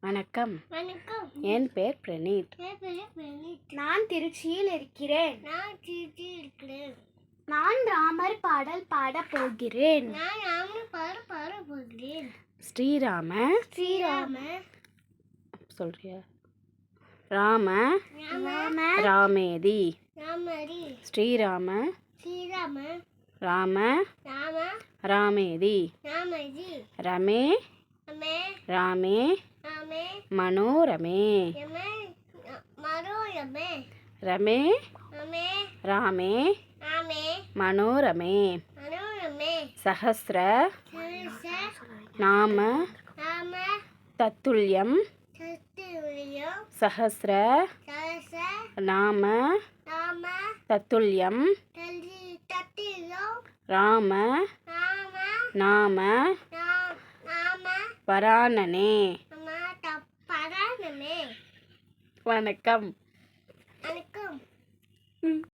வணக்கம். வணக்கம். என் பேர் பிரணீத் நான் திருச்சியில் இருக்கிறேன். நான் தீட்டி இருக்கிறேன். நான் ராமர் பாடல் பாடப் போகிறேன். நான் ராம பாட பாட போகிறேன். ஸ்ரீராம ஸ்ரீராம சொல்றியா? ராம ராம ராமேதி. ராமரி ஸ்ரீராம ஸ்ரீராம ராம ராம ராமேதி. ராமஜி ரமே. ரமே. ராமே. ராமே. மனோரமே ரமே. ரமே. ரமே. ரமே. ராமே. ராமே. மனோரமே சரச நாம. தத்துல்யம். சரச நாம. தத்துல்யம். ராம. நாம. தப்பரானமே வணக்கம். வணக்கம்.